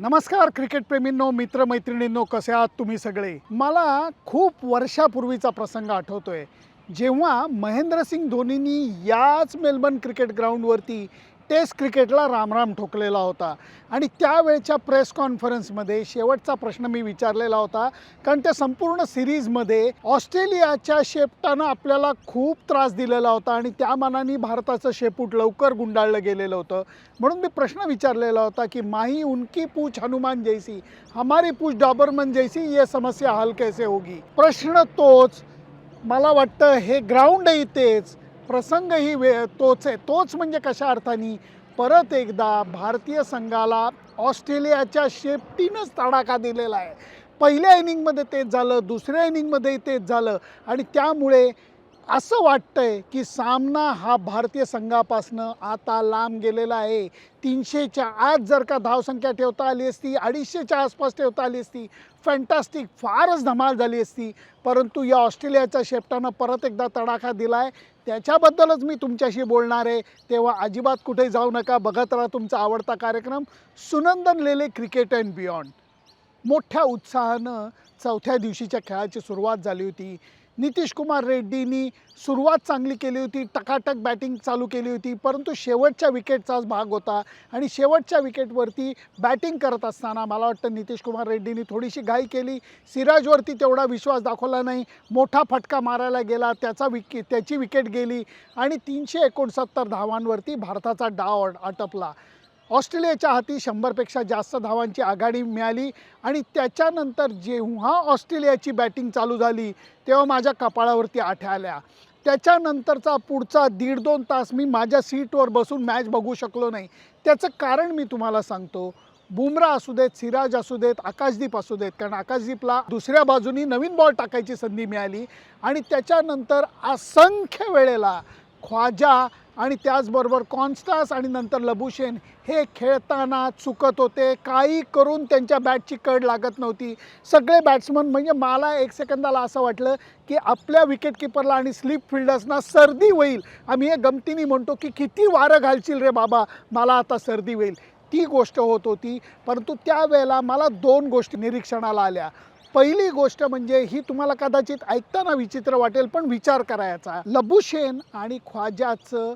नमस्कार क्रिकेटप्रेमींनो मित्रमैत्रिणींनो कसे आहात तुम्ही सगळे? मला खूप वर्षापूर्वीचा प्रसंग आठवतोय. जेव्हा महेंद्रसिंग धोनीनी याच मेलबर्न क्रिकेट ग्राउंडवरती टेस्ट क्रिकेटला रामराम ठोकलेला होता. आणि त्यावेळच्या प्रेस कॉन्फरन्समध्ये शेवटचा प्रश्न मी विचारलेला होता कारण त्या संपूर्ण सिरीजमध्ये ऑस्ट्रेलियाच्या शेपटानं आपल्याला खूप त्रास दिलेला होता आणि त्या मानाने भारताचं शेपूट लवकर गुंडाळलं गेलेलं होतं. म्हणून मी प्रश्न विचारलेला होता की माही उनकी पूछ हनुमान जैसी हमारी पूछ डॉबरमन जैसी ये समस्या हल कैसे होगी? प्रश्न तोच मला वाटतं हे ग्राउंडही तेच प्रसंगही वे तोच आहे. तोच म्हणजे कशा अर्थाने? परत एकदा भारतीय संघाला ऑस्ट्रेलियाच्या शेपटीनंच तडाखा दिलेला आहे. पहिल्या इनिंगमध्ये तेच झालं दुसऱ्या इनिंगमध्येही तेच झालं आणि त्यामुळे असं वाटतंय की सामना हा भारतीय संघापासनं आता लांब गेलेला आहे. तीनशेच्या आत जर का धावसंख्या ठेवता आली असती अडीचशेच्या आसपास ठेवता आली असती फॅन्टॅस्टिक फारच धमाल झाली असती. परंतु या ऑस्ट्रेलियाच्या शेपटानं परत एकदा तडाखा दिला आहे त्याच्याबद्दलच मी तुमच्याशी बोलणार आहे. तेव्हा अजिबात कुठे जाऊ नका बघत राहा तुमचा आवडता कार्यक्रम. Sunandan Lele cricket and beyond. मोठ्या उत्साहानं चौथ्या दिवशीच्या खेळाची सुरुवात झाली होती. नितीश कुमार रेड्डीनी सुरुवात चांगली केली होती टकाटक बॅटिंग चालू केली होती परंतु शेवटच्या विकेटचाच भाग होता आणि शेवटच्या विकेटवरती बॅटिंग करत असताना मला वाटतं नितीश कुमार रेड्डीनी थोडीशी घाई केली. सिराजवरती तेवढा विश्वास दाखवला नाही. मोठा फटका मारायला गेला त्याचा विके त्याची विकेट गेली आणि तीनशे एकोणसत्तर धावांवरती भारताचा डाव आटपला. ऑस्ट्रेलियाच्या हाती शंभरपेक्षा जास्त धावांची आघाडी मिळाली आणि त्याच्यानंतर जेव्हा ऑस्ट्रेलियाची बॅटिंग चालू झाली तेव्हा माझ्या कपाळावरती आठ्या आल्या. त्याच्यानंतरचा पुढचा दीड दोन तास मी माझ्या सीटवर बसून मॅच बघू शकलो नाही. त्याचं कारण मी तुम्हाला सांगतो. बुमरा असू देत सिराज असू देत आकाशदीप असू देत कारण आकाशदीपला दुसऱ्या बाजूनी नवीन बॉल टाकायची संधी मिळाली आणि त्याच्यानंतर असंख्य वेळेला ख्वाजा आणि त्याचबरोबर कॉन्स्टास आणि नंतर लबुशेन हे खेळताना चुकत होते. काही करून त्यांच्या बॅटची कड लागत नव्हती. सगळे बॅट्समन म्हणजे मला एक सेकंदाला असं वाटलं की आपल्या विकेटकीपरला आणि स्लिप फिल्डर्सना सर्दी होईल. आम्ही हे गमतीने म्हणतो की किती वारं घालशील रे बाबा? मला आता सर्दी होईल. ती गोष्ट होत होती. परंतु त्यावेळेला मला दोन गोष्टी निरीक्षणाला आल्या. पहिली गोष्ट म्हणजे ही तुम्हाला कदाचित ऐकताना विचित्र वाटेल पण विचार करायचा. लबुशेन आणि ख्वाजाचं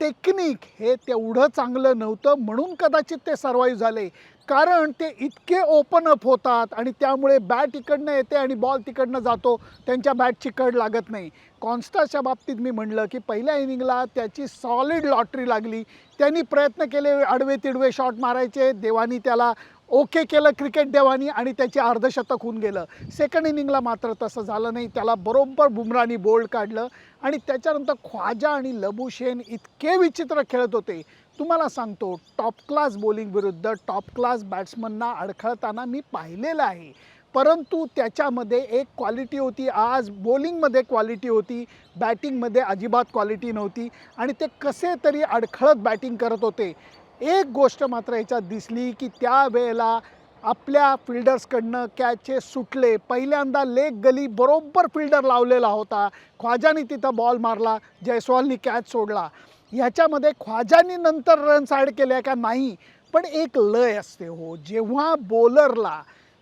टेक्निक हे तेवढं चांगलं नव्हतं म्हणून कदाचित ते सर्वाईव्ह झाले. कारण ते इतके ओपन अप होतात आणि त्यामुळे बॅट इकडनं येते आणि बॉल तिकडनं जातो त्यांच्या बॅटची कड लागत नाही. कॉन्स्टाच्या बाबतीत मी म्हणलं की पहिल्या इनिंगला त्याची सॉलिड लॉटरी लागली. त्यांनी प्रयत्न केले आडवे तिडवे शॉट मारायचे. देवानी त्याला ओके केलं क्रिकेट देवानी आणि त्याचे अर्धशतक होऊन गेलं. सेकंड इनिंगला मात्र तसं झालं नाही. त्याला बरोबर बुमरानी बोल्ड काढलं आणि त्याच्यानंतर ख्वाजा आणि लबुशेन इतके विचित्र खेळत होते. तुम्हाला सांगतो टॉप क्लास बॉलिंग विरुद्ध टॉप क्लास बॅट्समनना अडखळताना मी पाहिलेलं आहे. परंतु त्याच्यामध्ये एक क्वालिटी होती. आज बॉलिंगमध्ये क्वालिटी होती. बॅटिंगमध्ये अजिबात क्वालिटी नव्हती. आणि ते कसे तरी अडखळत बॅटिंग करत होते. एक गोष्ट मात्र याच्यात दिसली की त्यावेळेला आपल्या फिल्डर्सकडनं कॅचे सुटले. पहिल्यांदा लेग गली बरोबर फिल्डर लावलेला होता. ख्वाजानी तिथं बॉल मारला जयस्वालनी कॅच सोडला. ह्याच्यामध्ये ख्वाजानी नंतर रन्स ॲड केल्या का नाही पण एक लय असते हो. जेव्हा बॉलरला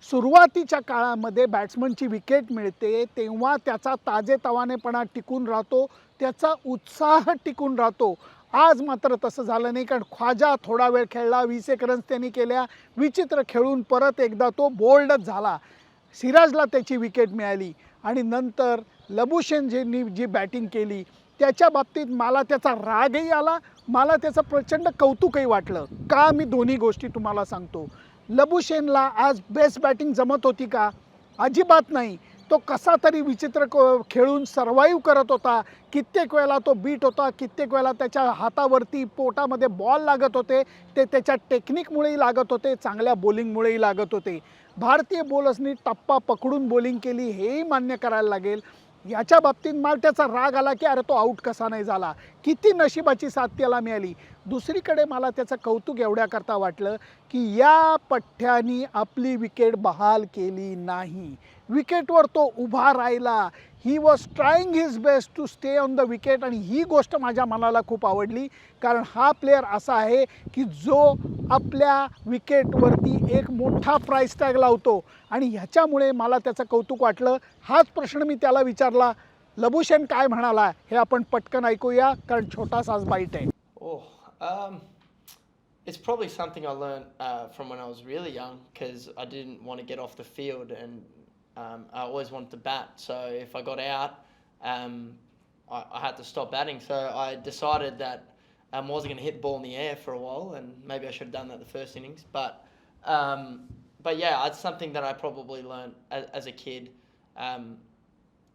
सुरुवातीच्या काळामध्ये बॅट्समनची विकेट मिळते तेव्हा त्याचा ताजेतवानेपणा टिकून राहतो त्याचा उत्साह टिकून राहतो. आज मात्र तसं झालं नाही कारण ख्वाजा थोडा वेळ खेळला वीस एक रन्स त्यांनी केल्या. विचित्र खेळून परत एकदा तो बोल्डच झाला. सिराजला त्याची विकेट मिळाली. आणि नंतर लबुशेनजींनी जी बॅटिंग केली त्याच्या बाबतीत मला त्याचा रागही आला. मला त्याचं प्रचंड कौतुकही वाटलं. का मी दोन्ही गोष्टी तुम्हाला सांगतो? लबुशेनला आज बेस्ट बॅटिंग जमत होती का? अजिबात नाही. तो कसा तरी विचित्र क- खेळून सर्वाईव्ह करत होता. कित्येक वेळेला तो बीट होता कित्येक वेळेला त्याच्या हातावरती पोटामध्ये बॉल लागत होते. ते त्याच्या टेक्निकमुळेही लागत होते चांगल्या बॉलिंगमुळेही लागत होते. भारतीय बॉलर्सनी टप्पा पकडून बॉलिंग केली हेही मान्य करायला लागेल. याच्या बाबतीत मला त्याचा राग आला की अरे तो आऊट कसा नाही झाला? किती नशिबाची साथ त्याला मिळाली? दुसरीकडे मला त्याचं कौतुक एवढ्याकरता वाटलं की या पठ्ठ्यानी आपली विकेट बहाल केली नाही. विकेटवर तो उभा राहिला. He was trying his best to stay on the wicket आणि ही गोष्ट माझ्या मनाला खूप आवडली. कारण हा प्लेअर असा आहे की जो आपल्या विकेटवरती एक मोठा प्राईस टॅग लावतो. आणि ह्याच्यामुळे मला त्याचं कौतुक वाटलं. हाच प्रश्न मी त्याला विचारला. लबुशेन काय म्हणाला हे आपण पटकन ऐकूया कारण छोटासाच बाईट आहे. Oh, um, it's probably something I learned uh, from when I was really young because I didn't want to get off the field and um, I always wanted to bat. So if I got out, um, I, I had to stop batting. So I decided that I wasn't going to hit the ball in the air for a while, and maybe I should have done that the first innings. But um, but yeah, it's something that I probably learned as, as a kid. Um,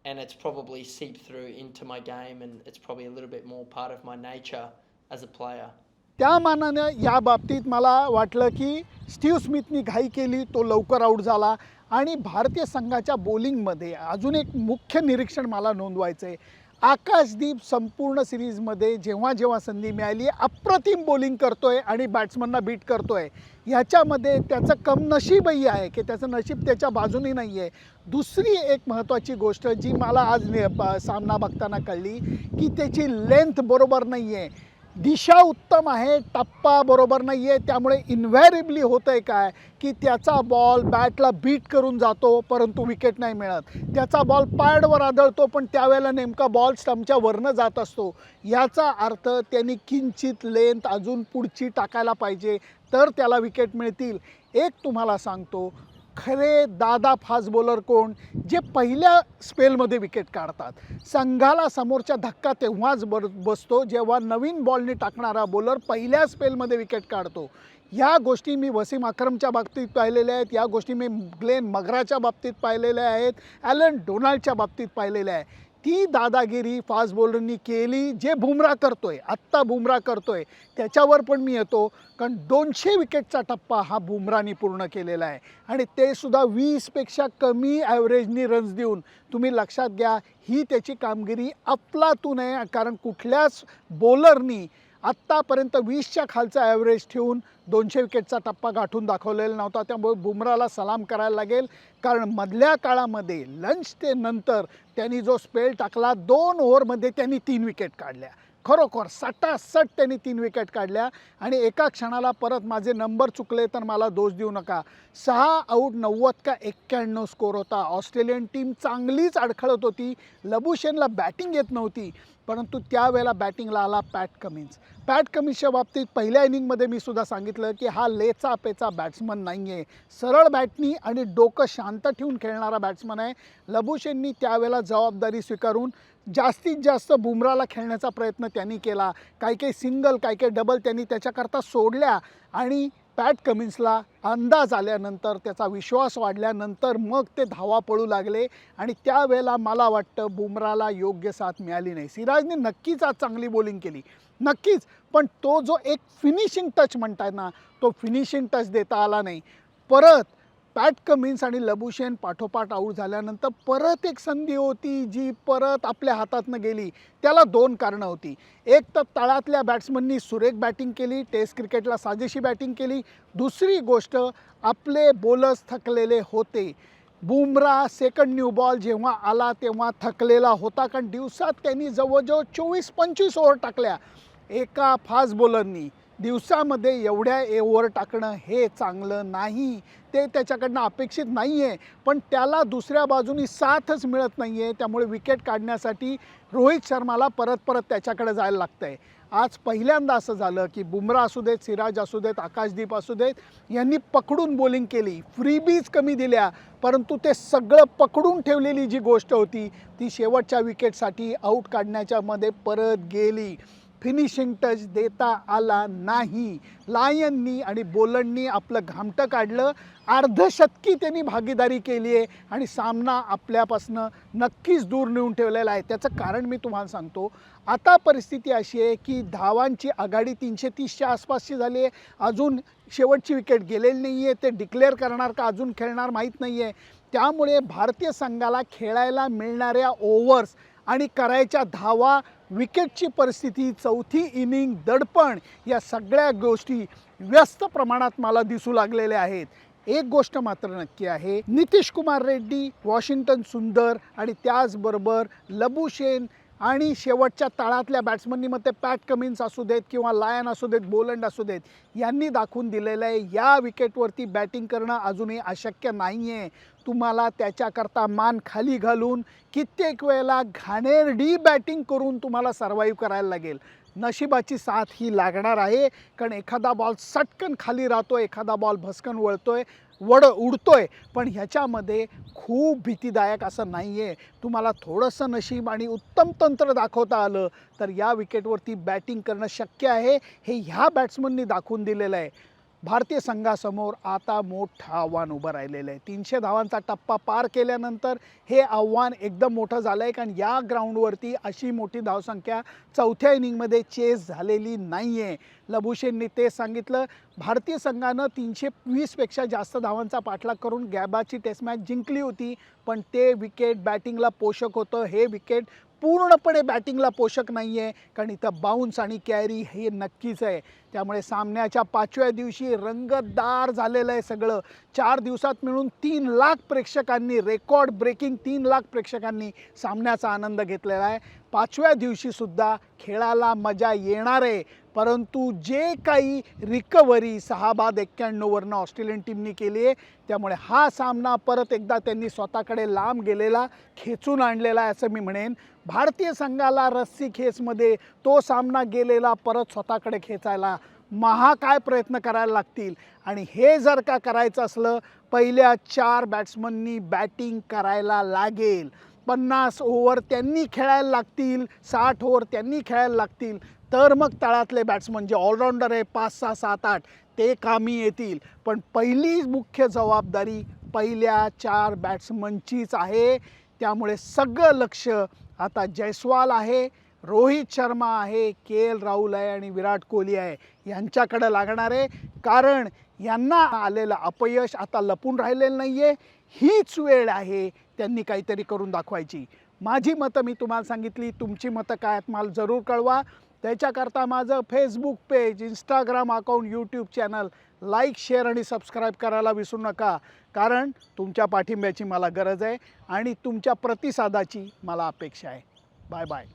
and it's probably seeped through into my game, and it's probably a little bit more part of my nature as a player. त्या मानानं या बाबतीत मला वाटलं की Steve स्मिथनी घाई केली तो लवकर आऊट झाला. आणि भारतीय संघाच्या बॉलिंगमध्ये अजून एक मुख्य निरीक्षण मला नोंदवायचं आहे आकाशदीप संपूर्ण सिरीजमध्ये जेव्हा जेव्हा संधी मिळाली अप्रतिम बॉलिंग आहे आणि बॅट्समनना बीट करतो आहे ह्याच्यामध्ये त्याचं कमनशीबही आहे की त्याचं नशीब त्याच्या बाजूने नाही आहे दुसरी एक महत्त्वाची गोष्ट जी मला आज सामना बघताना कळली की त्याची लेंथ बरोबर नाही आहे दिशा उत्तम आहे टप्पा बरोबर नाही आहे त्यामुळे इन्व्हॅरेबली होतं आहे काय? की त्याचा बॉल बॅटला बीट करून जातो परंतु विकेट नाही मिळत. त्याचा बॉल पॅडवर आदळतो पण त्यावेळेला नेमका बॉल स्टम्पच्या वरनं जात असतो. याचा अर्थ त्यांनी किंचित लेंथ अजून पुढची टाकायला पाहिजे तर त्याला विकेट मिळतील. एक तुम्हाला सांगतो खरे दादा फास्ट बॉलर कोण? जे पहिल्या स्पेलमध्ये विकेट काढतात. संघाला समोरच्या धक्का तेव्हाच बर बसतो जेव्हा नवीन बॉलने टाकणारा बॉलर पहिल्या स्पेलमध्ये विकेट काढतो. या गोष्टी मी वसीम अक्रमच्या बाबतीत पाहिलेल्या आहेत. या गोष्टी मी ग्लेन मगराच्या बाबतीत पाहिलेल्या आहेत. ॲलन डोनाल्डच्या बाबतीत पाहिलेल्या आहे ती दादागिरी फास्ट बॉलरनी केली जे बुमरा करतोय आत्ता बुमरा करतोय त्याच्यावर पण मी येतो कारण दोनशे विकेटचा टप्पा हा बुमरानी पूर्ण केलेला आहे. आणि ते सुद्धा वीसपेक्षा कमी ॲव्हरेजनी रन्स देऊन तुम्ही लक्षात घ्या ही त्याची कामगिरी अफलातून आहे कारण कुठल्याच बॉलरनी आत्तापर्यंत वीसच्या खालचा ॲव्हरेज ठेवून दोनशे विकेटचा टप्पा गाठून दाखवलेला नव्हता. त्यामुळे बुमराला सलाम करायला लागेल. कारण मधल्या काळामध्ये लंच ते नंतर त्यांनी जो स्पेल टाकला दोन ओव्हरमध्ये त्यांनी तीन विकेट काढल्या. खरोखर सटासट त्यांनी तीन विकेट काढल्या आणि एका क्षणाला परत माझे नंबर चुकले तर मला दोष देऊ नका. सहा आऊट नव्वद का एक्क्याण्णव स्कोर होता. ऑस्ट्रेलियन टीम चांगलीच अडखळत होती. लबुशेनला बॅटिंग येत नव्हती. परंतु त्यावेळेला बॅटिंगला आला पॅट कमिन्स पॅट कमिन्सच्या बाबतीत पहिल्या इनिंगमध्ये मी सुद्धा सांगितलं की हा लेचा पेचा बॅट्समन नाही आहे सरळ बॅटनी आणि डोकं शांत ठेवून खेळणारा बॅट्समन आहे. लबुशेननी त्यावेळेला जबाबदारी स्वीकारून जास्तीत जास्त बुमराला खेळण्याचा प्रयत्न त्यांनी केला. काही काही सिंगल काही काही डबल त्यांनी त्याच्याकरता सोडल्या आणि पॅट कमिन्सला अंदाज आल्यानंतर त्याचा विश्वास वाढल्यानंतर मग ते धावा पळू लागले आणि त्यावेळेला मला वाटतं बुमराला योग्य साथ मिळाली नाही. सिराजने नक्कीच आज चांगली बॉलिंग केली. नक्कीच पण तो जो एक फिनिशिंग टच म्हणताय ना तो फिनिशिंग टच देता आला नाही. परत पॅट कमिन्स आणि लबुशेन पाठोपाठ आऊट झाल्यानंतर परत एक संधी होती जी परत आपल्या हातातनं गेली. त्याला दोन कारणं होती. एक तर तळातल्या बॅट्समननी सुरेख बॅटिंग केली टेस्ट क्रिकेटला साजेशी बॅटिंग केली. दुसरी गोष्ट आपले बॉलर्स थकलेले होते. बुमरा सेकंड न्यू बॉल जेव्हा आला तेव्हा थकलेला होता कारण दिवसात त्यांनी जवळजवळ चोवीस पंचवीस ओव्हर टाकल्या एका फास्ट बॉलरनी दिवसामध्ये एवढ्या एवर टाकणं हे चांगलं नाही. ते त्याच्याकडनं अपेक्षित नाही आहे पण त्याला दुसऱ्या बाजूनी साथच मिळत नाही आहे त्यामुळे विकेट काढण्यासाठी रोहित शर्माला परत परत त्याच्याकडे जायला लागतं आहे आज पहिल्यांदा असं झालं की बुमरा असू देत सिराज असू देत आकाशदीप असू देत यांनी पकडून बॉलिंग केली. फ्रीबीज कमी दिल्या. परंतु ते सगळं पकडून ठेवलेली जी गोष्ट होती ती शेवटच्या विकेटसाठी आऊट काढण्याच्यामध्ये परत गेली. फिनिशिंग टच देता आला नाही. लायननी आणि बोलंडनी आपलं घामटं काढलं. अर्धशतकी त्यांनी भागीदारी केली आहे आणि सामना आपल्यापासनं नक्कीच दूर नेऊन ठेवलेला आहे. त्याचं कारण मी तुम्हाला सांगतो. आता परिस्थिती अशी आहे की धावांची आघाडी तीनशे तीसच्या आसपासची झाली आहे अजून शेवटची विकेट गेलेली नाही आहे ते डिक्लेअर करणार का अजून खेळणार माहीत नाही आहे त्यामुळे भारतीय संघाला खेळायला मिळणाऱ्या ओव्हर्स आणि करायच्या धावा विकेटची परिस्थिती चौथी इनिंग दडपण या सगळ्या गोष्टी व्यस्त प्रमाणात मला दिसू लागलेल्या आहेत. एक गोष्ट मात्र नक्की आहे. नितीश कुमार रेड्डी वॉशिंग्टन सुंदर आणि त्याचबरोबर लबू शेन आणि शेवटच्या तळातल्या बॅट्समननी मग ते पॅट कमिन्स असू देत किंवा लायन असू देत बोलंड असू देत यांनी दाखवून दिलेलं आहे या विकेटवरती बॅटिंग करणं अजूनही अशक्य नाही आहे तुम्हाला त्याच्याकरता मान खाली घालून कित्येक वेळेला घाणेरडी बॅटिंग करून तुम्हाला सर्वाईव्ह करायला लागेल. नशिबाची साथ ही लागणार आहे. कारण एखादा बॉल सटकन खाली राहतो एखादा बॉल भस्कन वळतोय. वड उडतोय. पण ह्याच्यामध्ये खूप भीतीदायक असं नाही आहे तुम्हाला थोडंसं नशीब आणि उत्तम तंत्र दाखवता आलं तर या विकेटवरती बॅटिंग करणं शक्य आहे. हे ह्या बॅट्समननी दाखवून दिलेलं आहे. भारतीय संघासमोर आता मोठं आव्हान उभं राहिलेलं आहे. तीनशे धावांचा टप्पा पार केल्यानंतर हे आव्हान एकदम मोठं झालं आहे. कारण या ग्राउंडवरती अशी मोठी धावसंख्या चौथ्या इनिंगमध्ये चेस झालेली नाही आहे लबुशेंनी ते सांगितलं भारतीय संघानं तीनशे वीसपेक्षा जास्त धावांचा पाठलाग करून गॅबाची टेस्ट मॅच जिंकली होती. पण ते विकेट बॅटिंगला पोषक होतं. हे विकेट पूर्णपणे बॅटिंगला पोषक नाही आहे कारण इथं बाउन्स आणि कॅरी हे नक्कीच आहे. त्यामुळे सामन्याच्या पाचव्या दिवशी रंगतदार झालेलं आहे सगळं. चार दिवसात मिळून तीन लाख प्रेक्षकांनी रेकॉर्ड ब्रेकिंग तीन लाख प्रेक्षकांनी सामन्याचा आनंद घेतलेला आहे. पाचव्या दिवशीसुद्धा खेळाला मजा येणार आहे. परंतु जे काही रिकव्हरी सहा बाद एक्क्याण्णववरनं ऑस्ट्रेलियन टीमनी केली आहे त्यामुळे हा सामना परत एकदा त्यांनी स्वतःकडे लांब गेलेला खेचून आणलेला आहे असं मी म्हणेन. भारतीय संघाला रस्सी खेचमध्ये तो सामना गेलेला परत स्वतःकडे खेचायला महा काय प्रयत्न करायला लागतील? आणि हे जर का करायचं असलं पहिल्या चार बॅट्समननी बॅटिंग करायला लागेल. पन्नास ओव्हर त्यांनी खेळायला लागतील साठ ओव्हर त्यांनी खेळायला लागतील. तर मग तळातले बॅट्समन जे ऑलराऊंडर आहे पाच सहा सात आठ ते कामी येतील. पण पहिली मुख्य जबाबदारी पहिल्या चार बॅट्समनचीच आहे. त्यामुळे सगळं लक्ष आता जयस्वाल आहे रोहित शर्मा आहे के एल राहुल आहे आणि विराट कोहली आहे. यांच्याकडं लागणार आहे कारण यांना आलेलं अपयश आता लपून राहिलेलं नाही आहे हीच वेळ आहे त्यांनी काहीतरी करून दाखवायची. माझी मतं मी तुम्हाला सांगितली तुमची मतं काय आहेत मला जरूर कळवा. त्याच्याकरता माझं Facebook page Instagram account YouTube channel like share आणि सबस्क्राईब करायला विसरू नका. कारण तुमच्या पाठिंब्याची मला गरज आहे आणि तुमच्या प्रतिसादाची मला अपेक्षा आहे. Bye bye